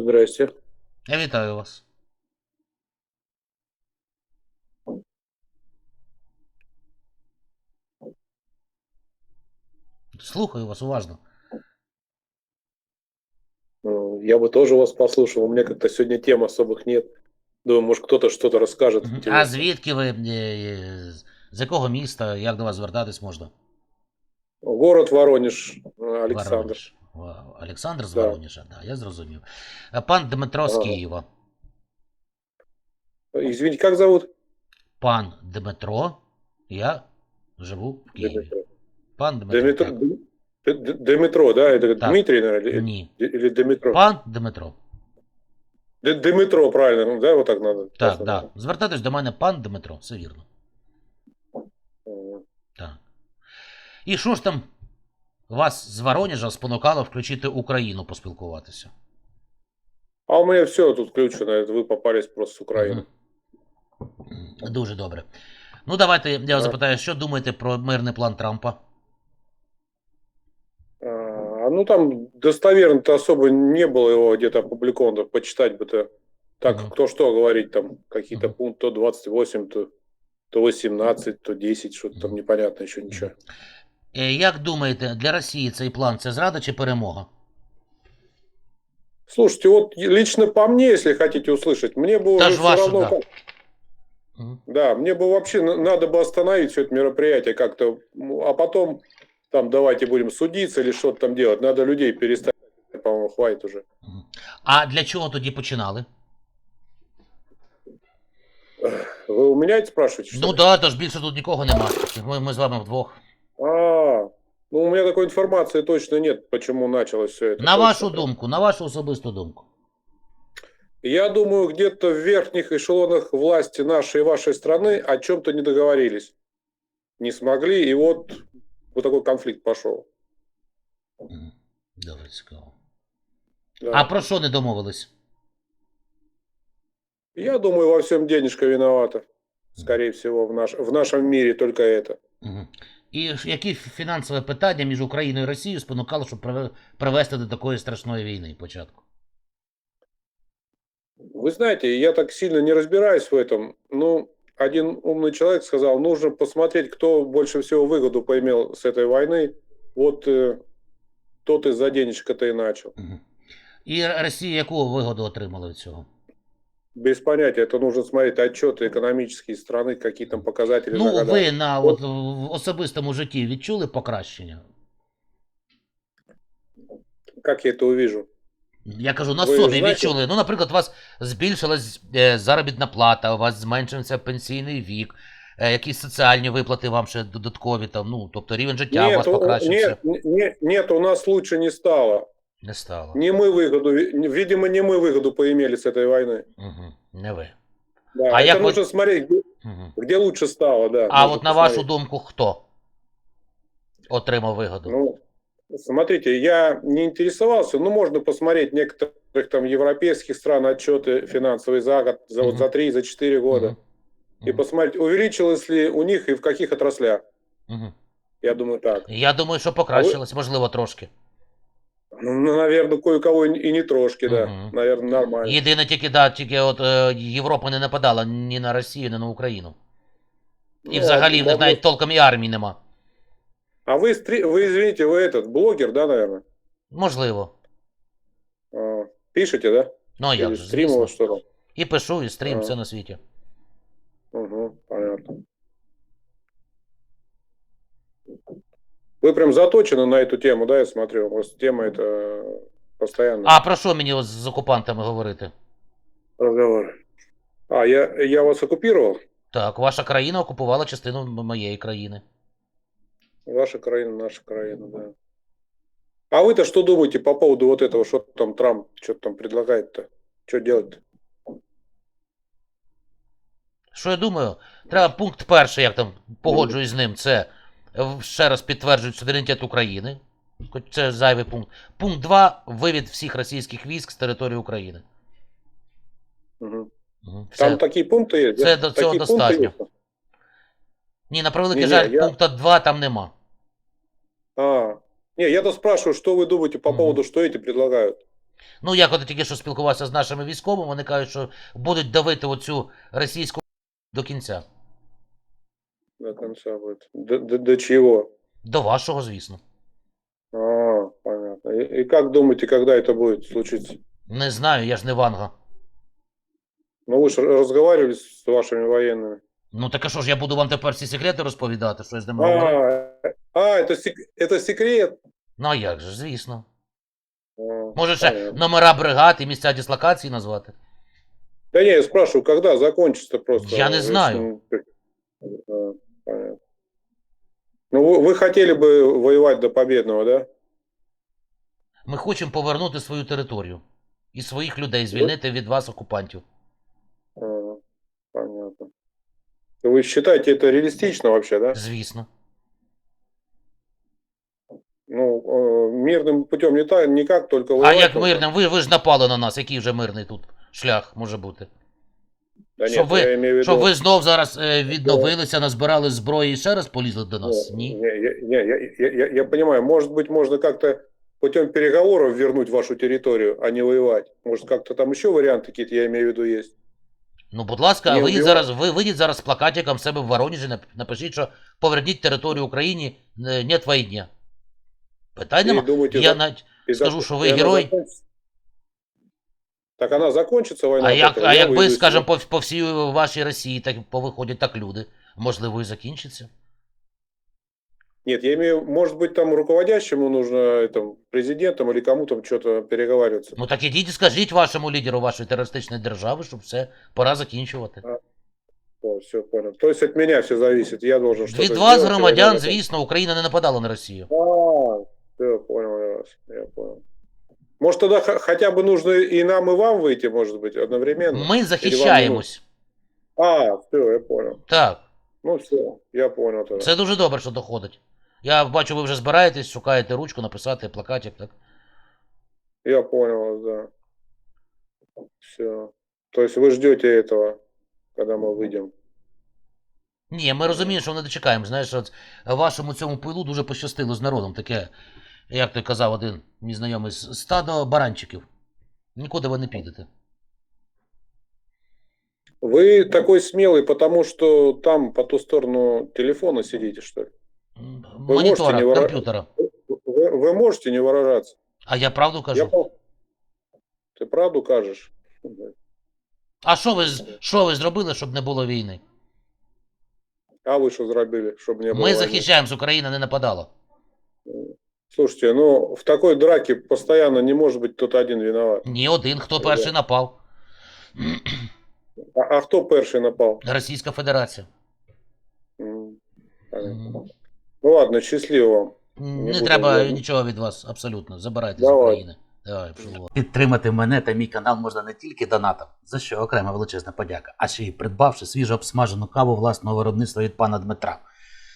Здрасте. Я вітаю вас. Слухаю вас уважно. Ну, Я бы тоже вас послушал. У меня как-то сегодня тем особых нет. Думаю, может, кто-то что-то расскажет. Мгм. А интересное. звідки ви? е, з- З якого міста? Як до вас звертатись можна? Город Воронеж, э, Александр. Воронеж. Ва- Олександр з Да. Воронежа, да, я зрозумів. Пан Дмитро з Києва. Извините, как зовут? Пан Дмитро, я живу в Києві. Дмитро. Пан Дмитро. Дмитро, так. Да? Это Так. Дмитрий, наверное, Ні. или Дмитро? Пан Дмитро. Д- Дмитро, правильно, ну, да, вот так надо. Так, Классно, да. Звертайтесь до мене пан Дмитро, все вірно. Так. І що ж там вас з Воронежа спонукало включити Україну поспілкуватися? А у меня все тут включено, это вы попались просто с Украины. Мгм. Дуже добре. Ну, давайте я вас Так. запитаю, що думаєте про мирний план Трампа? А, ну там достоверно-то особо не было его где-то опубликовано, почитать бы-то. Так, Мгм. кто что говорит, там какие-то Мгм. пункты, то 28, то, то 18, то 10, что-то там Мгм. непонятно еще ничего. Е, Як думаєте, для Росії цей план це зрада чи перемога? Слушайте, вот лично по мне, если хотите услышать, мне бы Та уже ж все ваше, равно... да. как- Мгм. Да, мне бы вообще на- надо бы остановить все это мероприятие как-то, ну, а потом там давайте будем судиться или что-то там делать. Надо людей перестать, по-моему, хватит уже. Мгм. А для чого тоді починали? Вы у меня это спрашиваете? что Ну ли? так, да, то ж більше тут нікого нема. Ми, ми з вами вдвох. А, ну у меня такой информации точно нет, почему началось все это. На вашу думку, на вашу особисту думку. Я думаю, где-то в верхних эшелонах власти нашей и вашей страны о чем-то не договорились. Не смогли, и вот вот такой конфликт пошел. Добре, цікаво. Да. А про що не домовились? Я думаю, во всем денежка виновата. Скорее всего, в, наш, в нашем мире только это. Мгм. І ж які фінансове питання між Україною і Росією спонукало, щоб приве- привести до такої страшної війни початку? Вы знаете, я так сильно не разбираюсь в этом. Ну, один умный человек сказал, нужно посмотреть, кто больше всего выгоду поимел с этой войны. Вот э, тот и за денежка-то и начал. Мгм. І Росія яку вигоду отримала від цього? Без понятия, это нужно смотреть отчеты экономические страны, какие там показатели. за Ну, года. ви на от, в особистому житті відчули покращення? Как я это увижу? Я кажу, на Ви собі знаєте- відчули. Ну, наприклад, у вас збільшилась е, заробітна плата, у вас зменшився пенсійний вік, е, якісь соціальні виплати вам ще додаткові, там, ну, тобто рівень життя у вас у- покращився. нет, не- нет, у нас лучше не стало. Не стало. Не мы выгоду, ви- видимо, не мы выгоду поимели с этой войны. Угу. Не ви. Да, А это як ви- нужно смотреть, где, Угу. где лучше стало, да. А нужно от на вашу посмотреть. думку, хто отримав вигоду? Ну, смотрите, я не интересовался, но можно посмотреть некоторых там европейских стран отчеты финансовые за год, за, вот, Мгм. за 3, за 4 года. Мгм. И Мгм. посмотреть, увеличилось ли у них и в каких отраслях. Мгм. Я думаю, так. Я думаю, що покращилось, можливо, трошки. Ну, наверное, кое-кого и и не трошки, да. Мгм. Наверное, нормально. Єдине тільки, да, тільки от е, Європа не нападала ні на Росію, ні на Україну. І Ну, взагалі в них а- навіть толком і армії нема. А вы, стри... вы, извините, вы этот, блогер, да, наверное? Можливо. А, Пишете, да? Ну, а як Или же, стрим у звісно. вас что-то? І пишу, і стрім, Ага. все на світі. Угу, Вы прям заточены на эту тему, да, я смотрю? У вас тема это постоянно А про що мені ось з окупантами говорити? разговор. А, я, я вас оккупировал? Так, ваша країна окупувала частину м- моєї країни. Ваша краина, наша краина, да. А вы-то что думаете по поводу вот этого, что там Трамп, что там предлагает-то? Что делать-то? Що я думаю? Треба пункт перший, як там погоджуюсь з ним, це е, ще раз підтверджують суверенітет України. Хоч Це зайвий пункт. Пункт 2 вивід всіх російських військ з території України. Мгм. Мгм, все. Там такие пункты есть? Це да? до цього Такие пункты достатньо. есть? Ні, на превеликий Ні-ні, жаль, я- пункта 2 там нема. А, не, я-то спрашиваю, что вы думаете по Мгм. поводу, что эти предлагают? Ну, я коли тільки що спілкувався з нашими військовими, вони кажуть, що будуть давити оцю російську до кінця. До конца будет. До, до, до чего? До вашого, звісно. А, понятно. И, и как думаете, когда это будет случиться? Не знаю, я ж не ванга. Ну, вы же разговаривали с вашими военными. Ну так а що ж я буду вам тепер всі секрети розповідати, що я з ними говорю? А, а это, сек- это секрет? Ну а як же, звісно. А, Може ще понятно. номера бригад і місця дислокації назвати? Да не, я спрашиваю, когда закончится просто? Я не Вы знаю. с- А, понятно. Ну, вы, вы хотели бы воевать до победного, да? Ми хочемо повернути свою територію і своїх людей звільнити від вас, окупантів. А, понятно. Вы считаете это реалистично вообще, да? Звісно. Ну, э, мирным путем не так, никак, только А воевать як только. мирним? Ви, ви ж напали на нас, який вже мирний тут шлях може бути? Да Щоб нет, ви- я имею в виду... Щоб ви знов зараз е, відновилися, назбирали зброї і ще раз полізли до нас? Ні. Не, я, не, я, я, я, я понимаю, может быть, можно как-то путем переговоров вернуть вашу территорию, а не воевать. Может, как-то там еще варианты какие-то, я имею в виду, есть. Ну, будь ласка, Ні, вийдіть убивай- зараз, ви вийдіть зараз з плакатиком в себе в Воронежі, нап- напишіть, що поверніть територію Україні, е, нет війни. Питань И нема. думаете, Я за- навіть и скажу, зак- что вы и она герой. закончится? Так она закончится, война? А от як, этого? а Я якби, выйду из скажімо, нее. по, по всій вашій Росії так повиходять так люди, можливо, і закінчиться. Нет, я имею, может быть, там руководящему нужно, это, президентам или кому там что-то переговариваться. Ну так ідіть і скажіть вашому лідеру вашої терористичної держави, що все, пора закінчувати. О, все, понял. То есть от меня все зависит, я должен что-то Від вас, сделать, и громадян, война звісно, Україна не нападала на Росію. А, все, понял я вас, я понял. Может, тогда х- хотя бы нужно и нам, и вам выйти, может быть, одновременно? Ми захищаємось. А, все, я понял. Так, Ну все, я понял тогда. це дуже добре, що доходить. Я бачу, ви вже збираєтесь, шукаєте ручку, написати плакатик, так? Я понял вас, да. Все. То есть вы ждете этого, когда мы выйдем? Ні, ми розуміємо, що не дочекаємо. Знаєш, от вашому цьому пилу дуже пощастило з народом. Таке, як той казав один мій знайомий, с- стадо баранчиків. Нікуди ви не підете. Вы такой смелый, потому что там по ту сторону телефона сидите, что ли? М, Ви Монітора, можете не вира- комп'ютера. Вы, вы можете не выражаться? А я правду Я кажу. пол- Ты правду кажешь? А що ви, з- що ви зробили, щоб не було війни? А вы что зробили, чтобы не было Ми войны? захищаємось, Україна не нападала. Слушайте, ну в такой драке постоянно не может быть тут один виноват. Ні один, хто Да. перший напав. А, а хто перший напал? Російська Федерація. М, понятно. Ну ладно, счастливо вам. Не, треба говорити. нічого від вас, абсолютно. Забирайте з Давай. України. Давай. Підтримати мене та мій канал можна не тільки донатом, за що окрема величезна подяка, а ще й придбавши свіжо обсмажену каву власного виробництва від пана Дмитра.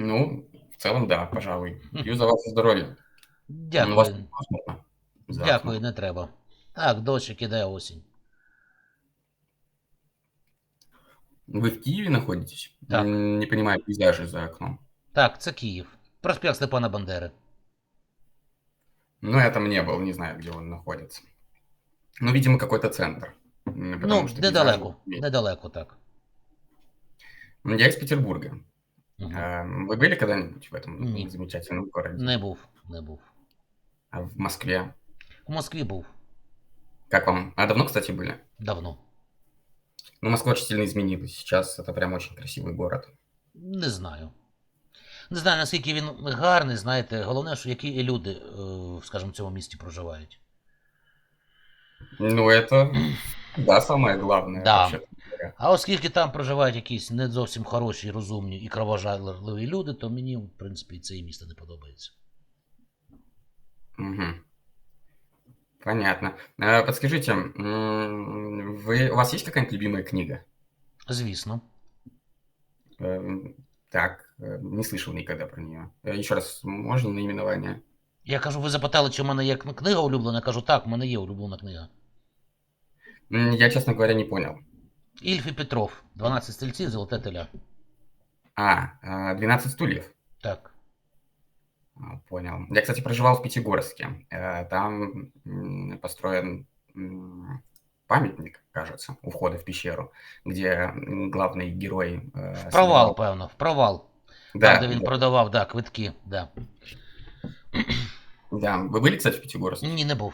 Ну, в целом, да, пожалуй. Пью за ваше здоровье. Ну, вас Дякую. не треба. Так, дощик іде осінь. Вы в Киеве находитесь? Так. М, Не понимаю пейзажи за окном. Так, це Київ. Проспект Степана Бандери. Ну, я там не был, не знаю, где он находится. Ну, видимо, какой-то центр. М, потому Ну, что недалеко. Недалеко, так. Я из Петербурга. Мгм. Эм, Вы были когда-нибудь в этом Нет. замечательном городе? Не був, не був. А в Москве? У Москві був Как вам? А давно, кстати, были? давно. Ну, Москва очень сильно изменилась. Сейчас это прям очень красивый город. Не знаю. Не знаю, наскільки він гарний, знаєте. Головне, що які люди, е, скажімо, в цьому місті проживають. Ну, это, да, самое главное. Да. вообще-то говоря. А оскільки там проживають якісь не зовсім хороші, розумні і кровожадливі люди, то мені, в принципі, і це і місто не подобається. Мгм. Понятно. Э, Подскажите, м, вы, у вас есть какая-нибудь любимая книга? Звісно. Эм, Так, э, не слышал никогда про нее. Еще раз, можно наименование? Я кажу, ви запитали, чи в мене є кн- книга улюблена. Я кажу, так, в мене є улюблена книга. М, Я, честно говоря, не понял. Ільф і Петров, 12 стільців, золоте теля. А, э, 12 стульев. Так. А, Понял. Я, кстати, проживал в Пятигорске. Э, Там м, построен м, памятник, кажется, у входа в пещеру, где м, главный герой... э, В провал, собирал- певно, в провал. Да, Там, де він да, продавав, да, квитки. Да. да. Вы были, кстати, в Пятигорске? Ні, не був.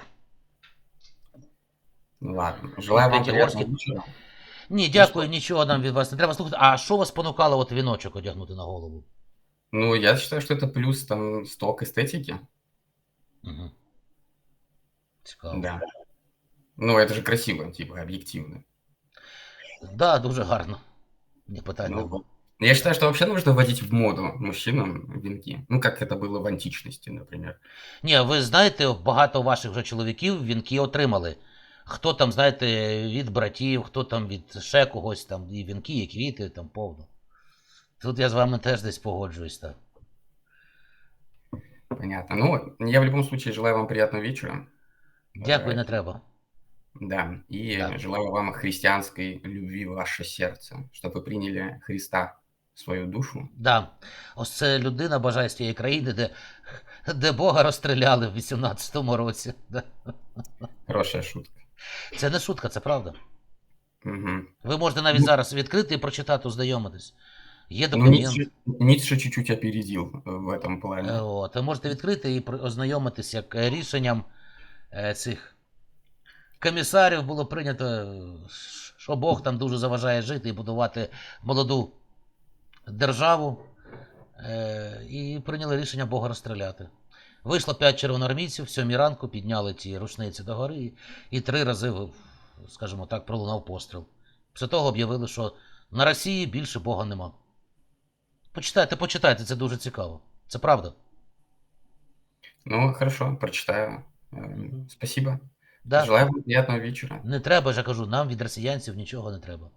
Ну ладно. Желаю вам Пятигорске. приятного вечера. Ні, дякую, нічого нам від вас не треба слухати. А що вас спонукало от віночок одягнути на голову? Ну, я считаю, что это плюс там сток эстетики. Угу. Цікаво. Да. Ну, это же красиво, типа, объективно. Да, дуже гарно. Не питань Ну, нема. вот. Я считаю, что вообще нужно вводить в моду мужчинам венки. Ну, как это было в античности, например. Ні, ви знаєте, багато ваших вже чоловіків вінки отримали. Хто там, знаєте, від братів, хто там від ще когось, там і вінки, і квіти, там повно. Тут я з вами теж десь погоджуюсь, так. Понятно. Ну, я в любом случае желаю вам приятного вечера. Дякую, Э, не треба. Да, и Да. желаю вам христианской любви в ваше сердце, чтобы вы приняли Христа в свою душу. Да. Ось це людина бажає з тієї країни, де, де Бога розстріляли в 18-му році. Да. Хорошая шутка. Це не шутка, це правда. Мгм. Ви можете навіть Ну- зараз відкрити і прочитати, ознайомитись. Є Ну, документ. Ницше чуть-чуть опередил э, в этом плане. Е, От, ви можете відкрити і ознайомитись, як е, рішенням е, цих комісарів було прийнято, е, що Бог там дуже заважає жити і будувати молоду державу. Е, І прийняли рішення Бога розстріляти. Вийшло п'ять червоноармійців, в сьомій ранку підняли ті рушниці догори і, і три рази, скажімо так, пролунав постріл. Після того об'явили, що на Росії більше Бога нема. Почитайте, почитайте, це дуже цікаво. Це правда. Ну, хорошо, прочитаю. Э, Спасибо. Да. Желаю вам приятного вечера. Не треба, я кажу, нам від росіянців нічого не треба.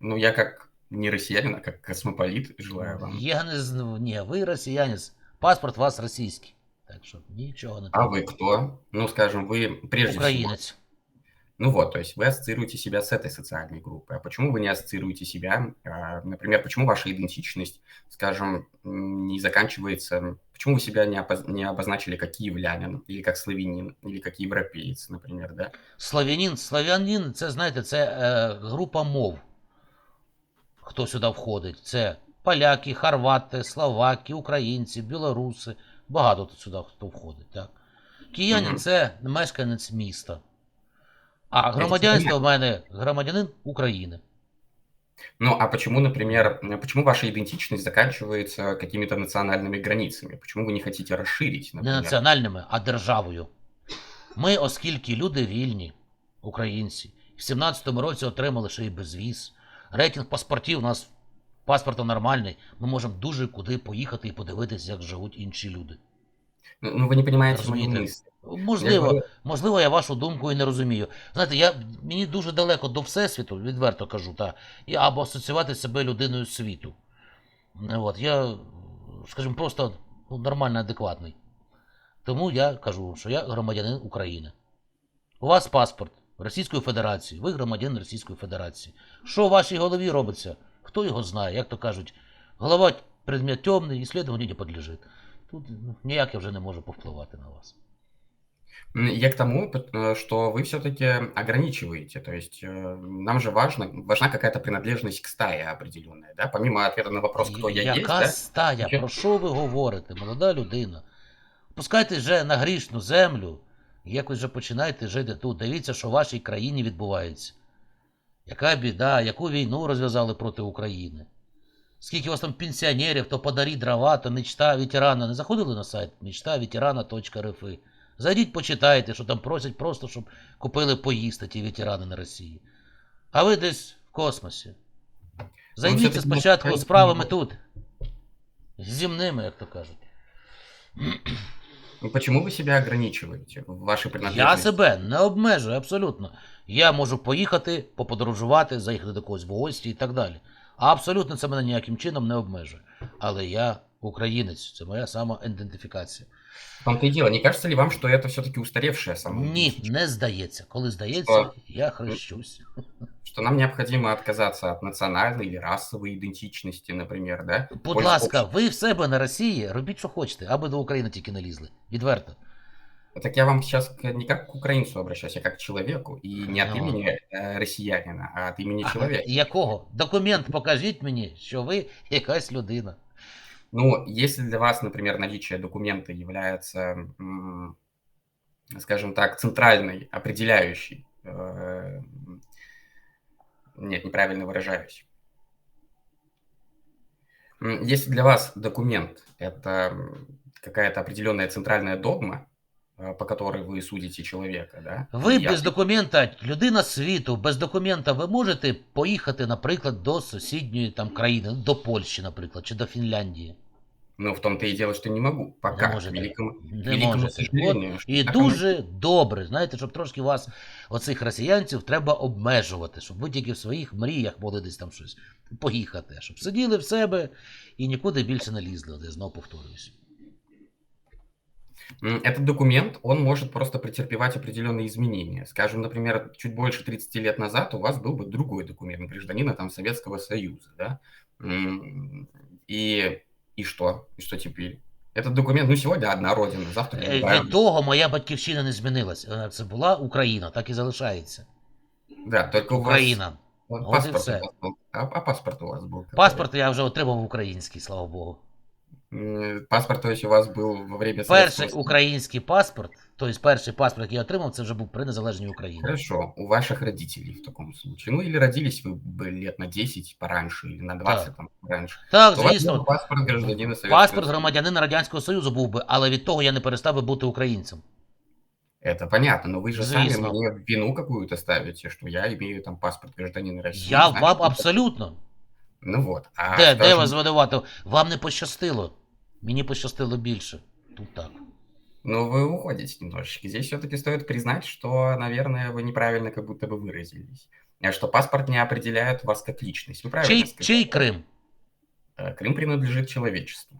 Ну, я как не россиянин, а как космополит желаю вам. Я не знаю, ні, ви росіянець, паспорт у вас російський. Так що нічого не А треба. вы кто? Ну, скажем, вы прежде всего... Українець. Ну вот, то есть вы ассоциируете себя с этой социальной группой. А почему вы не ассоциируете себя, а, например, почему ваша идентичность, скажем, м, не заканчивается, почему вы себя не, опоз- не обозначили как киевлянин, или как славянин, или как европеец, например, да? Славянин, славянин, це знаєте, це е, група мов. Хто сюди входить? Це поляки, хорвати, словаки, українці, білоруси. Багато тут сюди хто входить. Так. Киянин це мешканець міста. А громадянство в мене громадянин України. Ну, а почему, например, почему ваша идентичность заканчивается какими-то национальными границами? Почему вы не хотите расширить, не например? національними, а державою. Ми, оскільки люди вільні, українці, в 17-му році отримали ще й безвіз. Рейтинг паспортів у нас паспорт нормальний. Ми можемо дуже куди поїхати і подивитися, як живуть інші люди. Ну, ну, вы не понимаете мою Разумеете. мысль. Я Можливо, можливо, я вашу думку і не розумію. Знаєте, я, мені дуже далеко до Всесвіту, відверто кажу, та, і або асоціювати себе людиною світу. От, я, скажімо, просто ну, нормально адекватний. Тому я кажу, що я громадянин України. У вас паспорт Російської Федерації, ви громадянин Російської Федерації. Що в вашій голові робиться? Хто його знає, як то кажуть, голова предмет темний, ісследованню не підлежить. Тут ну, ніяк я вже не можу повпливати на вас. М, Я к тому, пот- э, что вы все-таки ограничиваете. То есть э, нам же важно, важна какая-то принадлежность к стае определенная, да? Помимо ответа на вопрос, кто я Яка есть, да? стая? Ще- Про що ви говорите, молода людина? Пускайте вже на грішну землю, і якось вже починайте жити тут. Дивіться, що в вашій країні відбувається. Яка біда, яку війну розв'язали проти України? Скільки у вас там пенсіонерів, то подарі дрова, то мечта ветерана. Не заходили на сайт мечтаветерана.рф? Зайдіть, почитайте, що там просять просто, щоб купили поїсти ті ветерани на Росії. А ви десь в космосі. Займіться спочатку справами тут. Зімними, як то кажуть. Ну, Почему вы себя ограничиваете в вашей Я принадлежности? себе не обмежую абсолютно. Я можу поїхати, поподорожувати, заїхати до когось в гості і так далі. Абсолютно це мене ніяким чином не обмежує. Але я українець, це моя самоідентифікація. В том-то и дело. Не кажется ли вам, что это все-таки устаревшая само? Ні, не здається. Коли здається, Що? я хрещусь. Что нам необходимо отказаться от национальной или расовой идентичности, например, да? Будь Пользу ласка, ви в себе на Росії робіть, що хочете, аби до України тільки не лізли. Відверто. Так я вам сейчас не как к украинцу обращаюсь, а как к человеку. И не от имени э, россиянина, а от имени человека. Якого? Документ покажіть мені, що ви якась людина. Ну, если для вас, например, наличие документа является, м, скажем так, центральной, определяющей, э, нет, неправильно выражаюсь. М, Если для вас документ – это м, какая-то определенная центральная догма, э, по которой вы судите человека, да? Ви я- без документа, людина світу, без документа ви можете поїхати, наприклад, до сусідньої там країни, ну, до Польщі, наприклад, чи до Фінляндії. Ну, в том-то и дело, что не могу. Пока, Не к можете. великому, Не к великому можете. сожалению. От, і так оно дуже добре, знаєте, щоб трошки вас, оцих росіянців, треба обмежувати, щоб ви тільки в своїх мріях могли десь там щось поїхати, щоб сиділи в себе і нікуди більше не лізли, От я знову повторююсь. М, Этот документ, он может просто претерпевать определенные изменения. Скажем, например, чуть больше 30 лет назад у вас был бы другой документ гражданина там, Советского Союза, да? М, И, и что? И что теперь? Этот документ, ну, сегодня одна родина, завтра Е, другая. Від того моя батьківщина не змінилась. Е, Це була Україна, так і залишається. Да, только у вас Україна. вот Вот и паспорт у всё. вас был. А, а паспорт у вас был? какой? Паспорт я вже отримав український, слава Богу. М, Паспорт, то есть, у вас был во время Перший Советского Союза. український паспорт, тобто перший паспорт, який я отримав, це вже був при незалежній Україні. Хорошо, у ваших родителей в таком случае. Ну, или родились вы бы лет на 10 пораньше, или на 20 там, раньше. Так, То у вас звісно, был паспорт гражданина Советского паспорт Союза. громадянина Радянського Союзу був би, але від того я не перестав би бути українцем. Это понятно, но вы же Звісно. сами мне вину какую-то ставите, что я имею там паспорт гражданина России. Я значит, вам это- абсолютно. Ну вот. А Де, де скажем, вас звинуватив? Вам не пощастило. Мені пощастило більше. Тут так. Ну, вы уходите немножечко. Здесь все-таки стоит признать, что, наверное, вы неправильно как будто бы выразились. А Что паспорт не определяет вас как личность. Вы правильно Чий, сказали. чий Крим? Э, Крым принадлежит человечеству.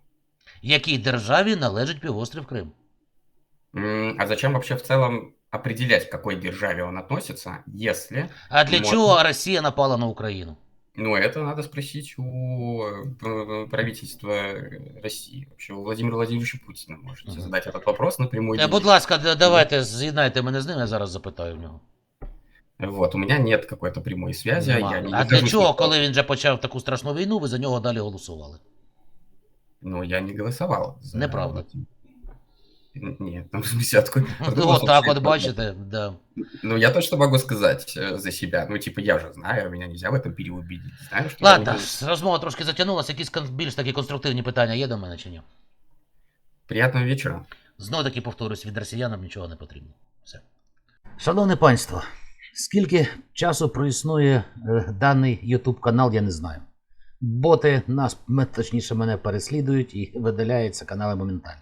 Якій державі належить півострів Крим? М, А зачем вообще в целом определять, к какой державе он относится, если... А для Можна. чого Росія напала на Україну? Ну, это надо спросить у э, п- правительства э, России. Вообще, у Владимира Владимировича Путина можете Мгм. задать этот вопрос напрямую. Е, Будь ласка, д- давайте з'єднайте мене з ним, я зараз запитаю в нього. Вот, у меня нет какой-то прямой связи. Нема. Я не А для нахожусь чого, ни в ком- коли він вже почав таку страшну війну, ви за нього далі голосували? Ну, я не голосовал. За... Неправда. Владимира. Н- Нет, ну, в смысле, откуда... Ну, откуда от так вообще от это? бачите, да. Ну, я точно могу сказать э, за себя. Ну, типа, я же знаю, меня нельзя в этом переубедить. Знаю, что я не Ладно, буду- розмова трошки затягнулася, якісь кон- більш такі конструктивні питання є до мене чи ні? Приятного вечера. Знову таки повторюсь, від росіянам нічого не потрібно. Все. Шановне панство, скільки часу проіснує е, даний YouTube канал, я не знаю. Боти нас, м- точніше, мене переслідують і видаляються канали моментально.